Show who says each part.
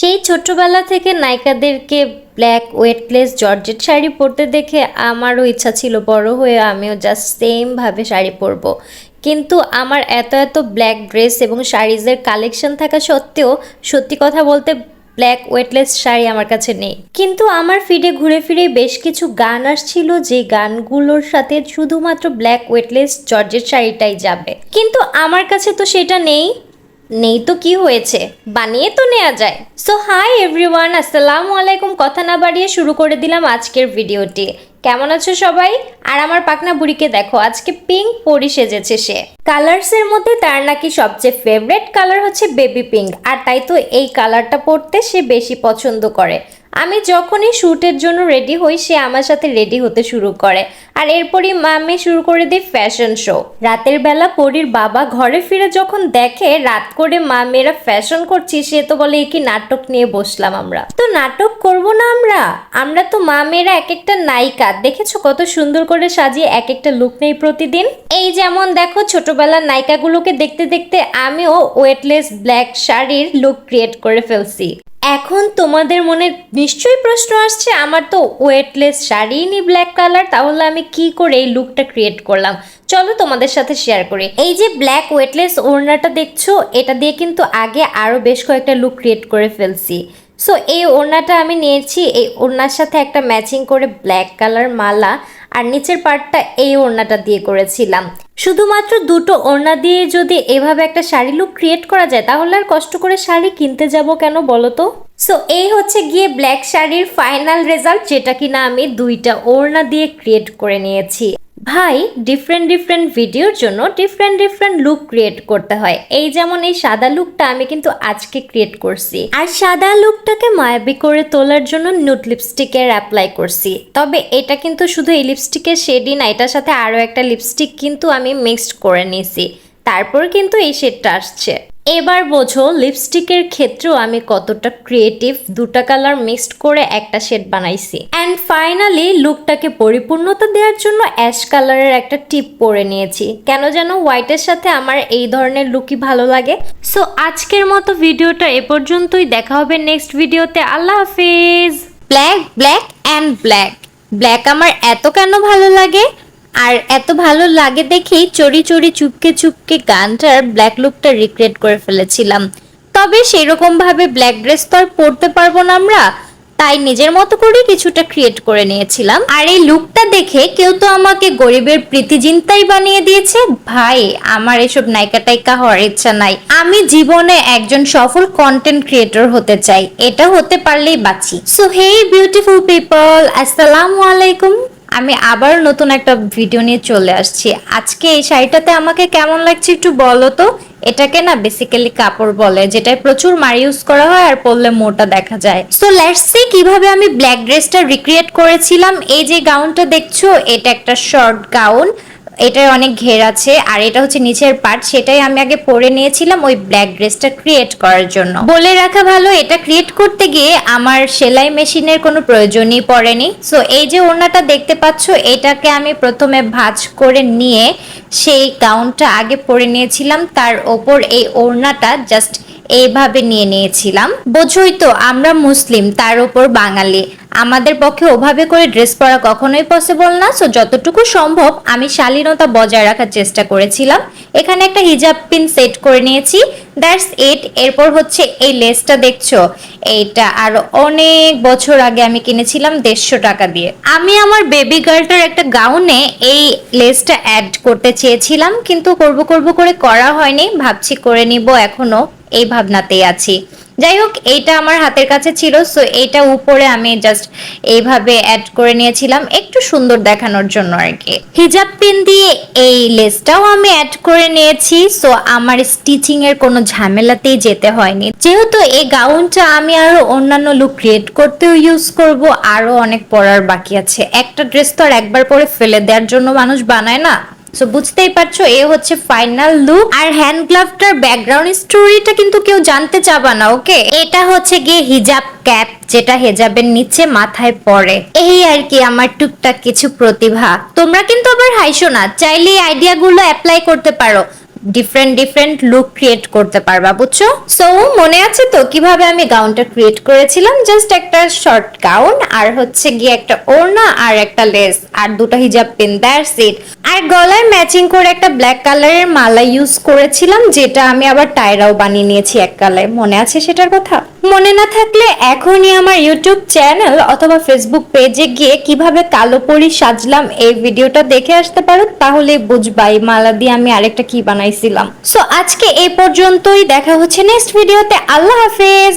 Speaker 1: সেই ছোট্টবেলা থেকে নায়িকাদেরকে ব্ল্যাক ওয়েটলেস জর্জেট শাড়ি পরতে দেখে আমারও ইচ্ছা ছিল বড় হয়ে আমিও জাস্ট সেমভাবে শাড়ি পরবো। কিন্তু আমার এত এত ব্ল্যাক ড্রেস এবং শাড়িজের কালেকশন থাকা সত্ত্বেও সত্যি কথা বলতে ব্ল্যাক ওয়েটলেস শাড়ি আমার কাছে নেই। কিন্তু আমার ফিডে ঘুরে ফিরে বেশ কিছু গান আসছিল যে গানগুলোর সাথে শুধুমাত্র ব্ল্যাক ওয়েটলেস জর্জেট শাড়িটাই যাবে। কিন্তু আমার কাছে তো সেটা নেই। নেই তো কি হয়েছে? বানিয়ে তো নেওয়া যায়। সো হাই এভরিওয়ান আসসালামু আলাইকুম। কথা না বাড়িয়ে শুরু করে দিলাম আজকের ভিডিওটি। কেমন আছো সবাই? আর আমার পাকনা বুড়িকে দেখো, আজকে পিঙ্ক পরি সেজেছে সে। কালার্সের মধ্যে তার নাকি সবচেয়ে ফেভারেট কালার হচ্ছে বেবি পিঙ্ক আর তাই তো এই কালারটা পরতে সে বেশি পছন্দ করে। আমি যখনই শ্যুটের জন্য রেডি হই, সে আমার সাথে রেডি হতে শুরু করে। আর এরপরই মামে শুরু করে দিই ফ্যাশন শো। রাতের বেলা পরীর বাবা ঘরে ফিরে যখন দেখে রাত করে মা মেয়েরা ফ্যাশন করছি, সে তো বলে, "এ কি নাটক নিয়ে বসলাম আমরা? তো নাটক করব না আমরা? আমরা তো মা মেয়েরা এক একটা নায়িকা। দেখেছ কত সুন্দর করে সাজিয়ে এক একটা লুক নেই প্রতিদিন? এই যেমন দেখো, ছোটবেলার নায়িকাগুলোকে দেখতে দেখতে আমিও ওয়েটলেস ব্ল্যাক শাড়ির লুক ক্রিয়েট করে ফেলছি। এখন তোমাদের মনে নিশ্চয়ই প্রশ্ন আসছে, আমার তো ওয়েটলেস শাড়িই নি ব্ল্যাক কালার তাহলে আমি কি করে এই লুকটা ক্রিয়েট করলাম? চলো তোমাদের সাথে শেয়ার করি। এই যে ব্ল্যাক ওয়েটলেস ওড়নাটা দেখছ, এটা দিয়ে কিন্তু আগে আরও বেশ কয়েকটা লুক ক্রিয়েট করে ফেলছি। সো এই ওড়নাটা আমি নিয়েছি, এই ওড়নার সাথে একটা ম্যাচিং করে ব্ল্যাক কালার মালা, আর নিচের পার্টটা এই ওড়নাটা দিয়ে করেছিলাম। শুধুমাত্র দুটো ওড়না দিয়ে যদি এভাবে একটা শাড়ি লুক ক্রিয়েট করা যায়, তাহলে আর কষ্ট করে শাড়ি কিনতে যাব কেন বলো তো? সো এই হচ্ছে গিয়ে ব্ল্যাক শাড়ির ফাইনাল রেজাল্ট যেটা কিনা আমি দুইটা ওড়না দিয়ে ক্রিয়েট করে নিয়েছি। ভাই ডিফারেন্ট ডিফারেন্ট ভিডিওর জন্য ডিফারেন্ট ডিফারেন্ট লুক ক্রিয়েট করতে হয়। এই যেমন এই সাদা লুকটা আমি কিন্তু আজকে ক্রিয়েট করছি। আর সাদা লুকটাকে মায়াবী করে তোলার জন্য নুট লিপস্টিকের অ্যাপ্লাই করছি। তবে এটা কিন্তু শুধু এই লিপস্টিকের শেডই না, এটার সাথে আরও একটা লিপস্টিক কিন্তু আমি মিক্সড করে নিয়েছি। তারপর কিন্তু এই শেডটা আসছে। এবার বোঝো লিপস্টিকের ক্ষেত্রেও আমি কতটা ক্রিয়েটিভ দুটা কালার মিক্সড করে একটা শেড বানাইছি। অ্যান্ড ফাইনালি লুকটাকে পরিপূর্ণতা দেওয়ার জন্য অ্যাশ কালারের একটা টিপ পরে নিয়েছি। কেন যেন হোয়াইটের সাথে আমার এই ধরনের লুকই ভালো লাগে। সো আজকের মতো ভিডিওটা এ পর্যন্তই। দেখা হবে নেক্সট ভিডিওতে আল্লাহ হাফিজ! Black black and black black আমার এত কেন ভালো লাগে? আর এত ভালো লাগে দেখেই চড়ি চড়ি চুপকে চুপকে গানটার ব্ল্যাক লুকটা রিক্রিয়েট করে ফেলেছিলাম। তবে সেরকম ভাবে ব্ল্যাক ড্রেস তো আর পরতে পারব না আমরা, তাই নিজের মতো করে কিছুটা ক্রিয়েট করে নিয়েছিলাম। আর এই লুকটা দেখে কেউ তো আমাকে গরিবের প্রীতি জিন্তাই বানিয়ে দিয়েছে? ভাই, আমার এসব নায়িকা টাইকা হওয়ার ইচ্ছা নাই। আমি জীবনে একজন সফল কন্টেন্ট ক্রিয়েটর হতে চাই, এটা হতে পারলেই বাঁচি। সো হেই বিউটিফুল পিপল আসসালামু আলাইকুম। আমি আবার নতুন একটা ভিডিও নিয়ে চলে আসছি। আজকে এই শাড়িটাতে আমাকে কেমন লাগছে একটু বলো তো? এটাকে না বেসিক্যালি কাপড় বলে, যেটায় প্রচুর মারি ইউজ করা হয় আর পরলে মোটা দেখা যায়। সো লেটস সি কীভাবে আমি ব্ল্যাক ড্রেসটা রিক্রিয়েট করেছিলাম। এই যে গাউনটা দেখছ, এটা একটা শর্ট গাউন এটার অনেক ঘের আছে, আর এটা হচ্ছে নিচের পার্ট সেটাই আমি আগে পরে নিয়েছিলাম ওই ব্ল্যাক ড্রেসটা ক্রিয়েট করার জন্য। বলে রাখা ভালো, এটা ক্রিয়েট করতে গিয়ে আমার সেলাই মেশিনের কোনো প্রয়োজনই পড়েনি। সো এই যে ওড়নাটা দেখতে পাচ্ছ, এটাকে আমি প্রথমে ভাঁজ করে নিয়ে সেই গাউনটা আগে পরে নিয়েছিলাম। তার ওপর এই ওড়নাটা জাস্ট এইভাবে নিয়ে নিয়েছিলাম। বোঝোই তো, আমরা মুসলিম, তার উপর বাঙালি। আমাদের পক্ষে ওভাবে করে ড্রেস পরা কখনোই পসিবল না সো যতটুকু সম্ভব আমি শালীনতা বজায় রাখার চেষ্টা করেছিলাম। এখানে একটা হিজাব পিন সেট করে নিয়েছি। দ্যাটস ইট এরপর হচ্ছে এই লেসটা দেখছ? এইটা আর অনেক বছর আগে আমি কিনেছিলাম দেড়শো টাকা দিয়ে। আমি আমার বেবি গার্লটার একটা গাউনে এই লেসটা অ্যাড করতে চেয়েছিলাম, কিন্তু করব করব করে করা হয়নি। ভাবছি করে নিব এখনও। এই ভাবনাতেই আছি। যাই হোক এইটা আমার হাতের কাছে ছিল সো এইটা উপরে আমি জাস্ট এইভাবে অ্যাড করে নিয়েছিলাম, একটু সুন্দর দেখানোর জন্য আর কি। হিজাব পিন দিয়ে এই লেসটাও আমি অ্যাড করে নিয়েছি সো আমার স্টিচিং এর কোনো ঝামেলাতেই যেতে হয়নি। যেহেতু এই গাউনটা আমি আরও অন্যান্য লুক ক্রিয়েট করতেও ইউজ করব, আরও অনেক পরার বাকি আছে। একটা ড্রেস তো আর একবার পরে ফেলে দেওয়ার জন্য মানুষ বানায় না। সো বুঝতেই পারছ, এ হচ্ছে ফাইনাল লুক আর হ্যান্ড গ্লাভটার ব্যাকগ্রাউন্ড স্টোরিটা কিন্তু কেউ জানতে চাবা না ওকে এটা হচ্ছে গিয়ে হিজাব ক্যাপ যেটা হেজাবের নিচে মাথায় পড়ে। এই আর কি আমার টুকটাক কিছু প্রতিভা। তোমরা কিন্তু আবার হাইসো না, চাইলে এই আইডিয়াগুলো অ্যাপ্লাই করতে পারো। ডিফারেন্ট ডিফারেন্ট লুক ক্রিয়েট করতে পারবা, বুঝছ? সো মনে আছে তো কীভাবে আমি গাউনটা ক্রিয়েট করেছিলাম? জাস্ট একটা শর্ট গাউন আর হচ্ছে গিয়ে একটা ওড়না আর একটা লেস আর দুটো হিজাব পিন দ্যাটস ইট আর গলায় ম্যাচিং করে একটা ব্ল্যাক কালারের মালা ইউজ করেছিলাম, যেটা আমি আবার টায়রাও বানিয়ে নিয়েছি এক কালার। মনে আছে সেটার কথা? মনে না থাকলে এখনই আমার ইউটিউব চ্যানেল অথবা ফেসবুক পেজে গিয়ে কীভাবে কালো পরি সাজলাম এই ভিডিওটা দেখে আসতে পারো, তাহলে বুঝবাই মালা দিয়ে আমি আরেকটা কি বানাইছিলাম। সো আজকে এই পর্যন্তই, দেখা হচ্ছে নেক্সট ভিডিওতে আল্লাহ হাফেজ!